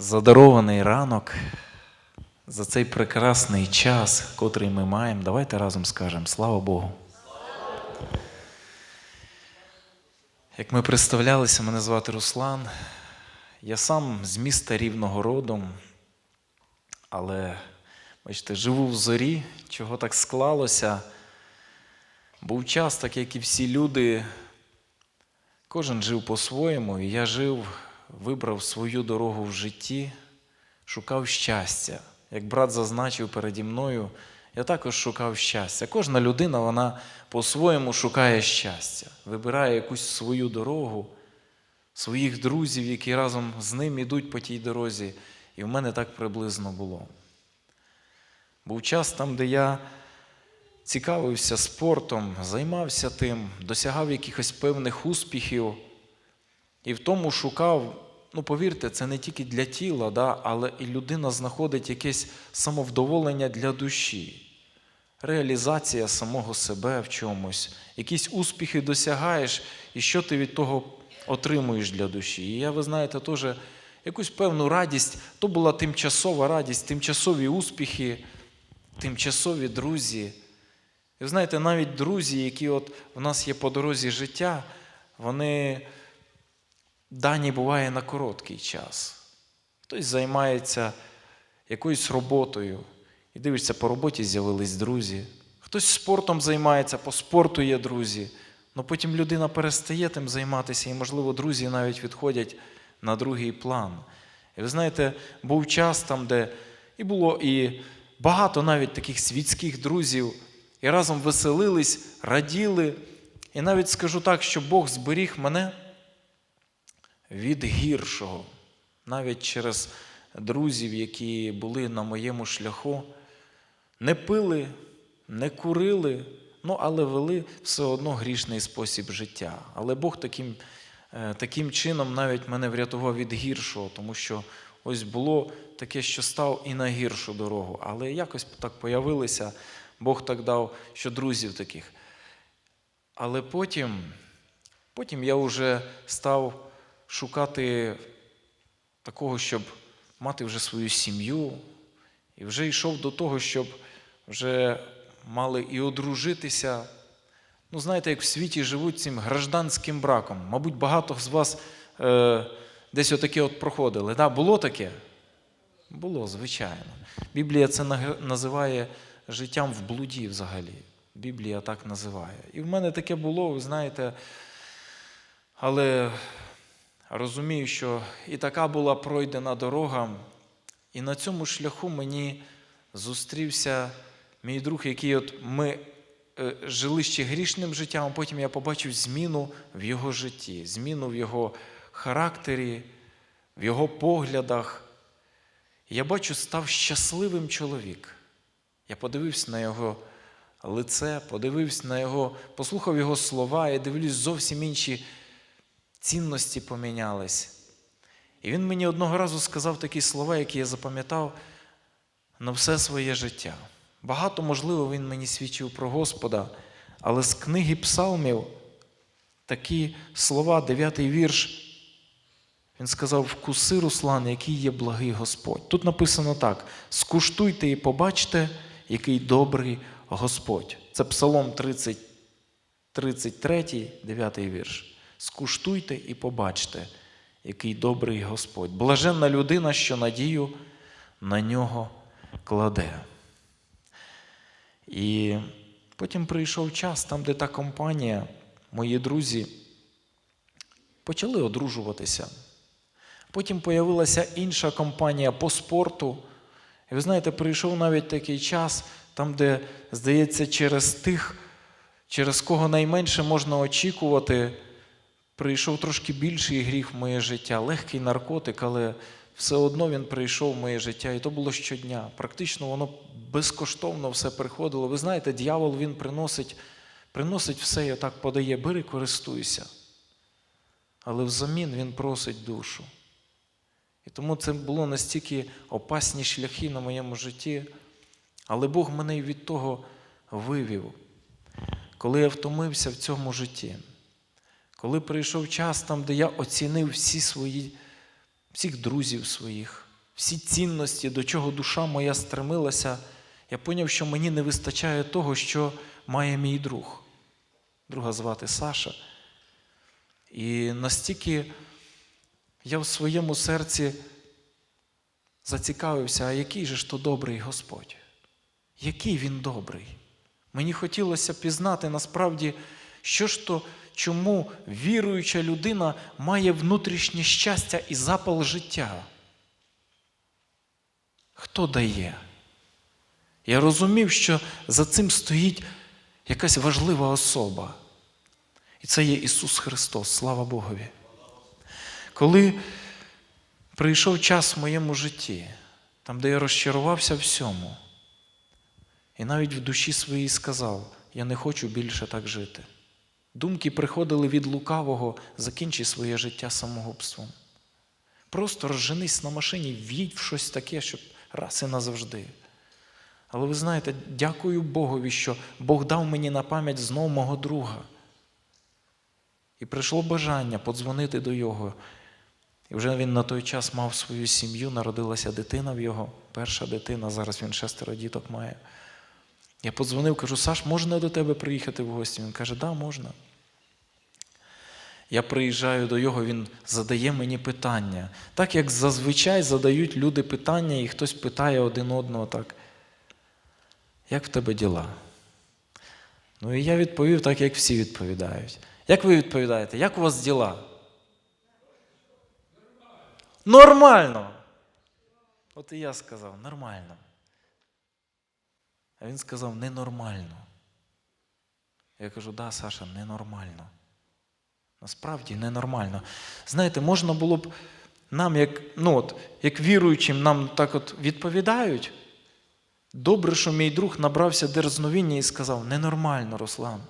задарований ранок, за цей прекрасний час, котрий ми маємо. Давайте разом скажемо слава Богу. Як ми представлялися, мене звати Руслан. Я сам з міста Рівного родом, але, бачите, живу в зорі, чого так склалося. Був час, так як і всі люди, кожен жив по-своєму, і я жив, вибрав свою дорогу в житті, шукав щастя. Як брат зазначив переді мною, я також шукав щастя. Кожна людина вона по-своєму шукає щастя, вибирає якусь свою дорогу, своїх друзів, які разом з ним ідуть по тій дорозі. І в мене так приблизно було. Був час там, де я цікавився спортом, займався тим, досягав якихось певних успіхів і в тому шукав, ну повірте, це не тільки для тіла, да, але і людина знаходить якесь самовдоволення для душі, реалізація самого себе в чомусь, якісь успіхи досягаєш, і що ти від того отримуєш для душі. І я, ви знаєте, теж якусь певну радість, то була тимчасова радість, тимчасові успіхи, тимчасові друзі. І ви знаєте, навіть друзі, які от в нас є по дорозі життя, вони дані буває на короткий час. Хтось займається якоюсь роботою, і дивишся, по роботі з'явились друзі. Хтось спортом займається, по спорту є друзі. Ну потім людина перестає тим займатися, і, можливо, друзі навіть відходять на другий план. І ви знаєте, був час там, де і було і багато навіть таких світських друзів, і разом веселились, раділи. І навіть скажу так, що Бог зберіг мене від гіршого, навіть через друзів, які були на моєму шляху, не пили, не курили, ну, але вели все одно грішний спосіб життя. Але Бог таким, е, таким чином навіть мене врятував від гіршого, тому що ось було таке, що став і на гіршу дорогу. Але якось так появилися, Бог так дав, що друзів таких. Але потім, потім я вже став шукати такого, щоб мати вже свою сім'ю, і вже йшов до того, щоб вже мали і одружитися. Ну, знаєте, як в світі живуть цим гражданським браком. Мабуть, багато з вас е, десь отаке от проходили. Да, було таке? Було, звичайно. Біблія це називає життям в блуді взагалі. Біблія так називає. І в мене таке було, ви знаєте, але розумію, що і така була пройдена дорога, і на цьому шляху мені зустрівся мій друг, який от ми е, жили ще грішним життям, а потім я побачив зміну в його житті, зміну в його характері, в його поглядах. Я бачу, став щасливим чоловік. Я подивився на його лице, подивився на його, послухав його слова, і дивлюсь, зовсім інші цінності помінялись. І він мені одного разу сказав такі слова, які я запам'ятав на все своє життя. Багато, можливо, він мені свідчив про Господа, але з книги Псалмів такі слова, дев'ятий вірш. Він сказав: вкуси, Руслан, який є благий Господь. Тут написано так: скуштуйте і побачте, який добрий Господь. Це Псалом 30, 33, 9 вірш. Скуштуйте і побачте, який добрий Господь. Блаженна людина, що надію на нього кладе. І потім прийшов час, там, де та компанія, мої друзі, почали одружуватися. Потім появилася інша компанія по спорту. І ви знаєте, прийшов навіть такий час, там, де, здається, через тих, через кого найменше можна очікувати, прийшов трошки більший гріх в моє життя, легкий наркотик, але все одно він прийшов в моє життя, і то було щодня. Практично воно безкоштовно все приходило. Ви знаєте, дьявол він приносить, приносить все і так подає, бери, користуйся. Але взамін він просить душу. І тому це було настільки опасні шляхи на моєму житті. Але Бог мене і від того вивів, коли я втомився в цьому житті, коли прийшов час там, де я оцінив всі свої, всіх друзів своїх, всі цінності, до чого душа моя стремилася, я поняв, що мені не вистачає того, що має мій друг. Друга звати Саша. І настільки я в своєму серці зацікавився, а який же ж то добрий Господь? Який він добрий? Мені хотілося пізнати насправді, що ж то, чому віруюча людина має внутрішнє щастя і запал життя. Хто дає? Я розумів, що за цим стоїть якась важлива особа. І це є Ісус Христос, слава Богові. Коли прийшов час в моєму житті, там, де я розчарувався всьому, і навіть в душі своїй сказав, я не хочу більше так жити. Думки приходили від лукавого, закінчи своє життя самогубством. Просто розженись на машині, в'їдь в щось таке, щоб раз і назавжди. Але ви знаєте, дякую Богові, що Бог дав мені на пам'ять знов мого друга. І прийшло бажання подзвонити до його. І вже він на той час мав свою сім'ю, народилася дитина в його, перша дитина, зараз він шестеро діток має. Я подзвонив, кажу, Саш, можна до тебе приїхати в гості? Він каже, да, можна. Я приїжджаю до його, він задає мені питання. Так як зазвичай задають люди питання, і хтось питає один одного так. Як в тебе діла? Ну і я відповів так, як всі відповідають. Як ви відповідаєте? Як у вас діла? Нормально. От і я сказав, нормально. А він сказав, ненормально. Я кажу, да, Саша, ненормально. Насправді ненормально. Знаєте, можна було б нам, як, ну от, як віруючим, нам так от відповідають. Добре, що мій друг набрався дерзновіння і сказав, ненормально, Руслан.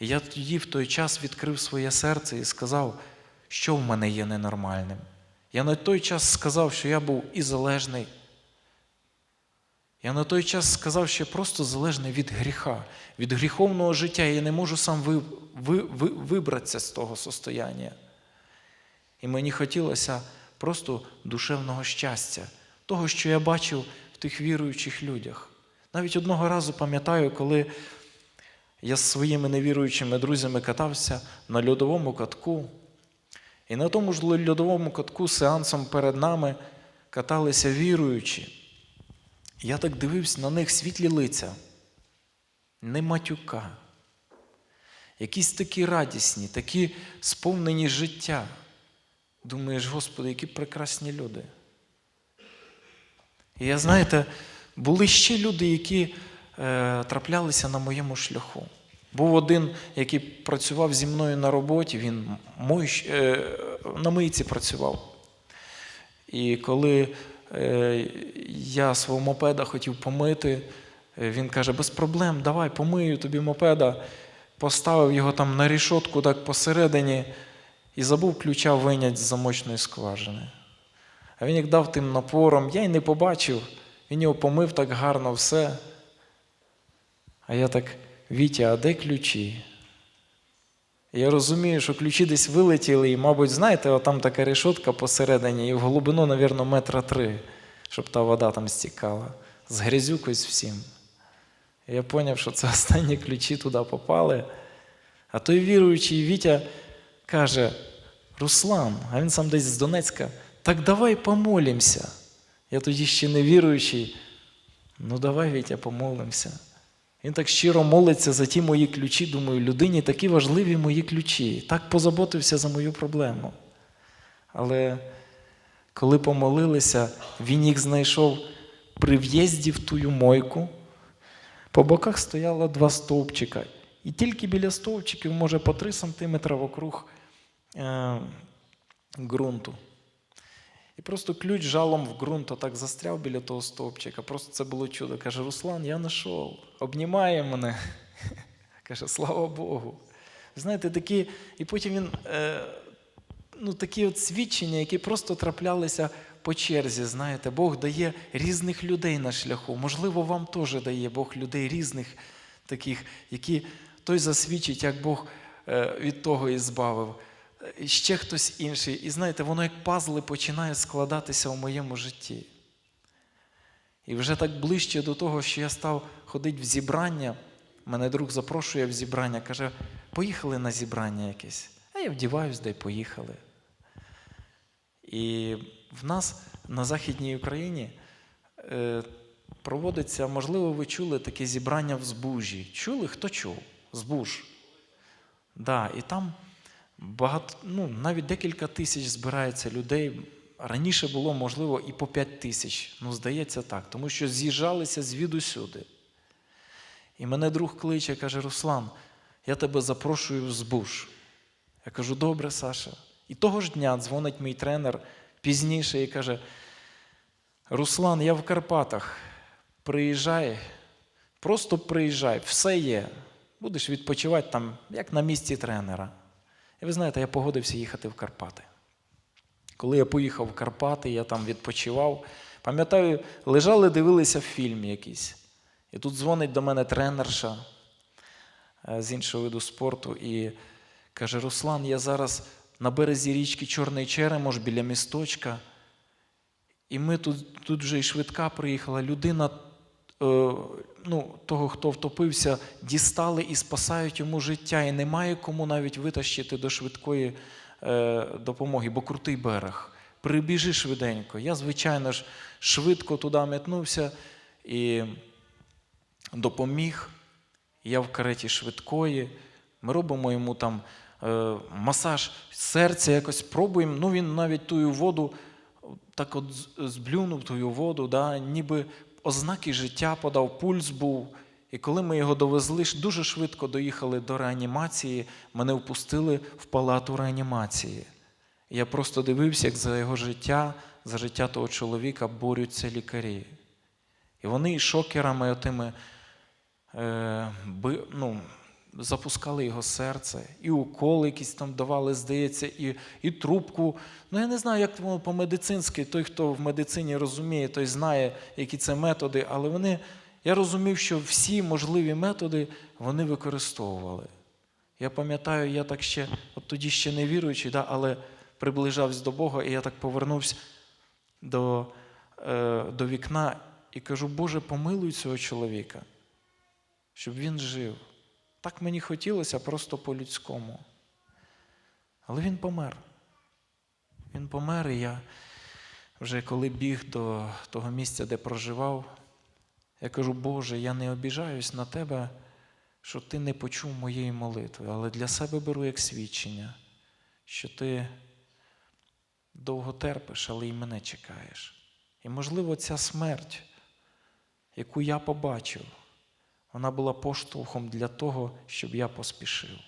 І я тоді в той час відкрив своє серце і сказав, що в мене є ненормальним. Я на той час сказав, що я був і залежний. Я на той час сказав, що я просто залежний від гріха, від гріховного життя. Я не можу сам ви, ви, ви, вибратися з того состояння. І мені хотілося просто душевного щастя, того, що я бачив в тих віруючих людях. Навіть одного разу пам'ятаю, коли я з своїми невіруючими друзями катався на льодовому катку. І на тому ж льодовому катку сеансом перед нами каталися віруючі. Я так дивився на них світлі лиця, не матюка, якісь такі радісні, такі сповнені життя. Думаєш, Господи, які прекрасні люди. І я, знаєте, були ще люди, які е, траплялися на моєму шляху. Був один, який працював зі мною на роботі, він мой, е, на мийці працював. І коли я свого мопеда хотів помити, е, він каже, без проблем, давай помию тобі мопеда. Поставив його там на рішотку так посередині і забув ключа винять з замочної скважини. А він як дав тим напором, я й не побачив, він його помив так гарно все. А я так, Вітя, а де ключі? Я розумію, що ключі десь вилетіли, і, мабуть, знаєте, там така решотка посередині, і в глибину, мабуть, метра три, щоб та вода там стікала. З грязюкою всім. Я зрозумів, що це останні ключі туди попали. А той віруючий Вітя каже: Руслан, а він сам десь з Донецька, так давай помолимося. Я тоді ще не віруючий. Ну, давай, Вітя, помолимося. Він так щиро молиться за ті мої ключі. Думаю, людині такі важливі мої ключі. Так позаботився за мою проблему. Але коли помолилися, він їх знайшов при в'їзді в тую мойку. По боках стояло два стовпчика. І тільки біля стовпчиків, може, по 3 сантиметри вокруг е, ґрунту. І просто ключ жалом в ґрунт так застряв біля того стовпчика. Просто це було чудо. Каже, Руслан, я знайшов, обнімає мене. Каже, слава Богу. Знаєте, такі, і потім він, е, ну, такі от свідчення, які просто траплялися по черзі. Знаєте, Бог дає різних людей на шляху. Можливо, вам теж дає Бог людей різних таких, які той засвідчить, як Бог е, від того і збавив. Е, ще хтось інший. І знаєте, воно як пазли починає складатися у моєму житті. І вже так ближче до того, що я став ходити в зібрання. Мене друг запрошує в зібрання, каже, поїхали на зібрання якесь. А я вдіваюсь, де поїхали. І в нас на Західній Україні е, проводиться, можливо, ви чули таке зібрання в збужі. Чули? Хто чув? Збуж. Да, і там багато, ну, навіть декілька тисяч збирається людей. Раніше було, можливо, і по 5 тисяч. Ну, здається так, тому що з'їжджалися звідусюди. І мене друг кличе, каже: Руслан, я тебе запрошую в збуж. Я кажу, добре, Саша. І того ж дня дзвонить мій тренер пізніше і каже: Руслан, я в Карпатах. Приїжджай, просто приїжджай, все є. Будеш відпочивати там, як на місці тренера. І ви знаєте, я погодився їхати в Карпати. Коли я поїхав в Карпати, я там відпочивав. Пам'ятаю, лежали, дивилися фільм якийсь. І тут дзвонить до мене тренерша е, з іншого виду спорту і каже: Руслан, я зараз на березі річки Чорний Черемош біля місточка. І ми тут, тут вже і швидка приїхала. Людина ну, того, хто втопився, дістали і спасають йому життя. І немає кому навіть витащити до швидкої е, допомоги, бо крутий берег. Прибіжи швиденько. Я, звичайно ж, швидко туди метнувся і допоміг. Я в кареті швидкої. Ми робимо йому там е, масаж серця, якось пробуємо. Ну, він навіть тую воду так от зблюнув тую воду, да, ніби ознаки життя подав, пульс був. І коли ми його довезли, дуже швидко доїхали до реанімації, мене впустили в палату реанімації. Я просто дивився, як за його життя, за життя того чоловіка борються лікарі. І вони шокерами отими е, би, ну, запускали його серце, і уколи якісь там давали, здається, і, і трубку. Ну, я не знаю, як воно по-медицинськи, той, хто в медицині розуміє, той знає, які це методи, але вони, я розумів, що всі можливі методи вони використовували. Я пам'ятаю, я так ще, от тоді ще не віруючий, да, але приближався до Бога, і я так повернувся до, е, до вікна і кажу, Боже, помилуй цього чоловіка, щоб він жив. Так мені хотілося просто по-людському. Але він помер. Він помер, і я вже коли біг до того місця, де проживав, я кажу, Боже, я не обіжаюсь на тебе, що ти не почув моєї молитви, але для себе беру як свідчення, що ти довго терпиш, але й мене чекаєш. І, можливо, ця смерть, яку я побачив, вона була поштовхом для того, щоб я поспішив.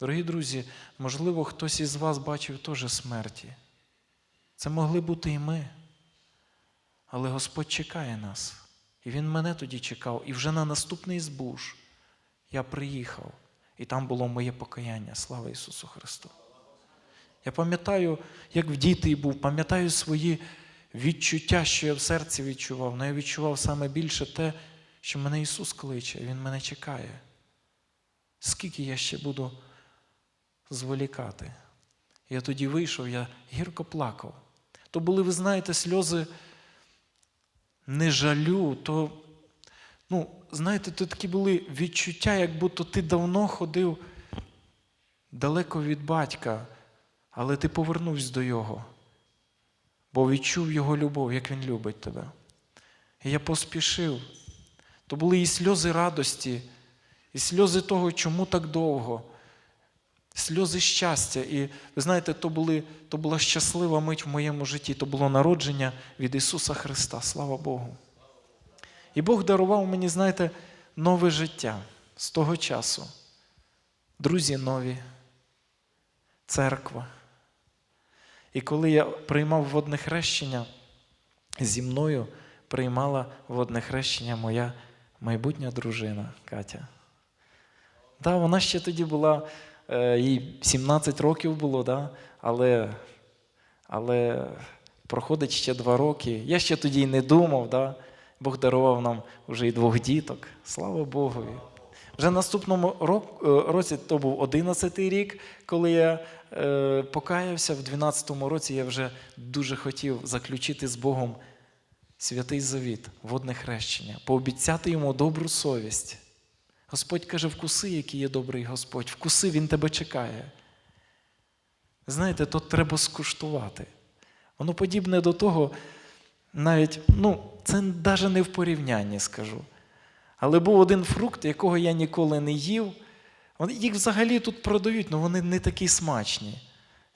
Дорогі друзі, можливо, хтось із вас бачив теж смерті. Це могли бути і ми. Але Господь чекає нас. І Він мене тоді чекав. І вже на наступний збуж я приїхав. І там було моє покаяння. Слава Ісусу Христу. Я пам'ятаю, як в дітей був, пам'ятаю свої відчуття, що я в серці відчував. Але я відчував саме більше те, що мене Ісус кличе, Він мене чекає. Скільки я ще буду зволікати? Я тоді вийшов, я гірко плакав. То були, ви знаєте, сльози не жалю, то, ну, знаєте, то такі були відчуття, як будто ти давно ходив далеко від батька, але ти повернувся до його, бо відчув його любов, як він любить тебе. І я поспішив. То були і сльози радості, і сльози того, чому так довго, сльози щастя. І ви знаєте, то, були, то була щаслива мить в моєму житті, то було народження від Ісуса Христа. Слава Богу. І Бог дарував мені, знаєте, нове життя з того часу. Друзі нові, церква. І коли я приймав водне хрещення, зі мною приймала водне хрещення моя майбутня дружина Катя. Да, вона ще тоді була, е, їй 17 років було, да? але, але проходить ще два роки. Я ще тоді й не думав, да? Бог дарував нам вже і двох діток. Слава Богові. Вже наступному е, році, то був 11-й рік, коли я е, покаявся. В 12-му році я вже дуже хотів заключити з Богом святий завіт, водне хрещення, пообіцяти йому добру совість. Господь каже, вкуси, який є добрий Господь, вкуси, Він тебе чекає. Знаєте, то треба скуштувати. Воно подібне до того, навіть, ну, це навіть не в порівнянні скажу. Але був один фрукт, якого я ніколи не їв. Їх взагалі тут продають, але вони не такі смачні,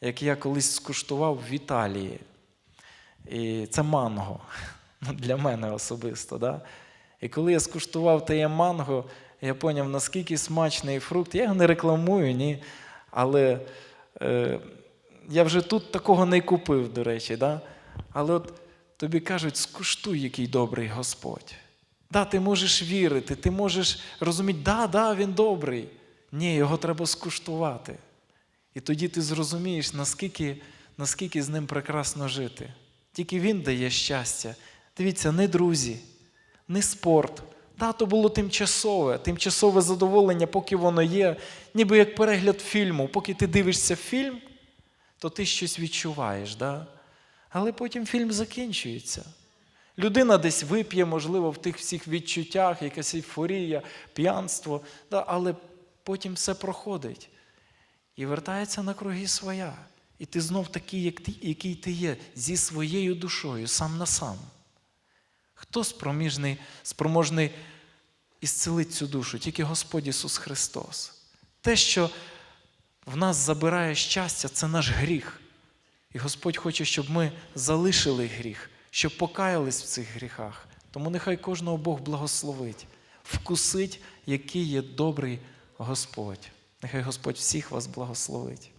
як я колись скуштував в Італії. І це манго. Для мене особисто. Да? І коли я скуштував те манго, я зрозумів, наскільки смачний фрукт. Я його не рекламую, ні. Але е, я вже тут такого не купив, до речі. Да? Але от тобі кажуть, скуштуй, який добрий Господь. Да, ти можеш вірити, ти можеш розуміти, да, да, він добрий. Ні, його треба скуштувати. І тоді ти зрозумієш, наскільки, наскільки з ним прекрасно жити. Тільки він дає щастя. Дивіться, не друзі, не спорт. Да, то було тимчасове, тимчасове задоволення, поки воно є, ніби як перегляд фільму. Поки ти дивишся фільм, то ти щось відчуваєш. Да? Але потім фільм закінчується. Людина десь вип'є, можливо, в тих всіх відчуттях, якась ейфорія, п'янство, да, але потім все проходить і вертається на круги своя. І ти знов такий, як ти, який ти є, зі своєю душою, сам на сам. Хто спроміжний, спроможний ісцелити цю душу? Тільки Господь Ісус Христос. Те, що в нас забирає щастя, це наш гріх. І Господь хоче, щоб ми залишили гріх, щоб покаялись в цих гріхах. Тому нехай кожного Бог благословить, вкусить, який є добрий Господь. Нехай Господь всіх вас благословить.